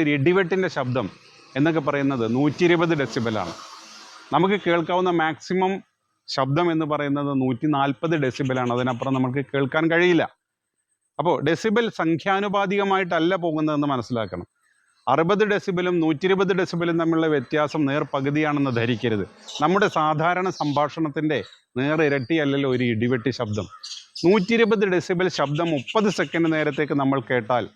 ഒരു ഇടിവെട്ടിന്റെ ശബ്ദം എന്നൊക്കെ പറയുന്നത് നൂറ്റി ഇരുപത് ഡെസിബലാണ്. നമുക്ക് കേൾക്കാവുന്ന മാക്സിമം ശബ്ദം എന്ന് പറയുന്നത് നൂറ്റി നാൽപ്പത് ഡെസിബലാണ്. അതിനപ്പുറം നമുക്ക് കേൾക്കാൻ കഴിയില്ല. അപ്പോൾ ഡെസിബൽ സംഖ്യാനുപാതികമായിട്ടല്ല പോകുന്നതെന്ന് മനസ്സിലാക്കണം. അറുപത് ഡെസിബലും നൂറ്റി ഇരുപത് ഡെസിബലും തമ്മിലുള്ള വ്യത്യാസം നേർ പകുതിയാണെന്ന് ധരിക്കരുത്. നമ്മുടെ സാധാരണ സംഭാഷണത്തിന്റെ നേർ ഇരട്ടിയല്ലല്ലോ ഒരു ഇടിവെട്ടി ശബ്ദം. നൂറ്റി ഇരുപത് ഡെസിബൽ ശബ്ദം മുപ്പത് സെക്കൻഡ് നേരത്തേക്ക് നമ്മൾ കേട്ടാൽ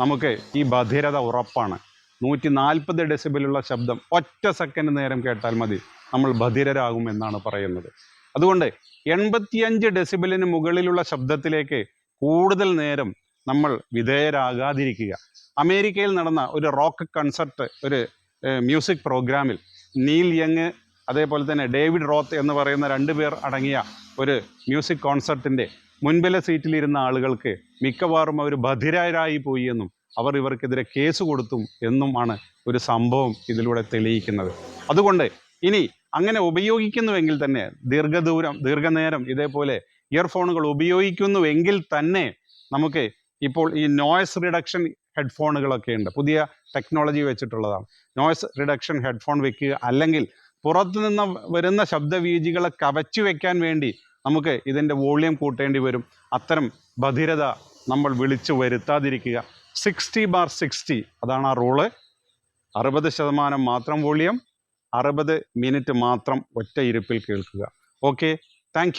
നമുക്ക് ഈ ബധിരത ഉറപ്പാണ്. നൂറ്റി നാൽപ്പത് ഡെസിബിലുള്ള ശബ്ദം ഒറ്റ സെക്കൻഡ് നേരം കേട്ടാൽ മതി നമ്മൾ ബധിരരാകും എന്നാണ് പറയുന്നത്. അതുകൊണ്ട് എൺപത്തിയഞ്ച് ഡെസിബലിന് മുകളിലുള്ള ശബ്ദത്തിലേക്ക് കൂടുതൽ നേരം നമ്മൾ വിധേയരാകാതിരിക്കുക. അമേരിക്കയിൽ നടന്ന ഒരു റോക്ക് കൺസർട്ട് ഒരു മ്യൂസിക് പ്രോഗ്രാമിൽ നീൽ യങ് അതേപോലെ തന്നെ ഡേവിഡ് റോത്ത് എന്ന് പറയുന്ന രണ്ട് പേർ അടങ്ങിയ ഒരു മ്യൂസിക് കോൺസർട്ടിന്റെ മുൻപിലെ സീറ്റിലിരുന്ന ആളുകൾക്ക് മിക്കവാറും അവർ ബധിരരായി പോയി എന്നും അവർ ഇവർക്കെതിരെ കേസ് കൊടുത്തും എന്നുമാണ് ഒരു സംഭവം ഇതിലൂടെ തെളിയിക്കുന്നത്. അതുകൊണ്ട് ഇനി അങ്ങനെ ഉപയോഗിക്കുന്നുവെങ്കിൽ തന്നെ ദീർഘദൂരം ദീർഘനേരം ഇതേപോലെ ഇയർഫോണുകൾ ഉപയോഗിക്കുന്നുവെങ്കിൽ തന്നെ നമുക്ക് ഇപ്പോൾ ഈ നോയ്സ് റിഡക്ഷൻ ഹെഡ്ഫോണുകളൊക്കെ ഉണ്ട്. പുതിയ ടെക്നോളജി വെച്ചിട്ടുള്ളതാണ്. നോയ്സ് റിഡക്ഷൻ ഹെഡ്ഫോൺ വെക്കുക അല്ലെങ്കിൽ പുറത്തു നിന്ന് വരുന്ന ശബ്ദവീചികളെ കവച്ചു വെക്കാൻ വേണ്ടി നമുക്ക് ഇതിന്റെ വോളിയം കൂട്ടേണ്ടി വരും. അത്തരം ബധിരത നമ്മൾ വിളിച്ചു വരുത്താതിരിക്കുക. സിക്സ്റ്റി ബാർ സിക്സ്റ്റി അതാണ് ആ റൂൾ അറുപത് ശതമാനം മാത്രം വോളിയം അറുപത് മിനിറ്റ് മാത്രം ഒറ്റ ഇരുപ്പിൽ കേൾക്കുക. Okay thank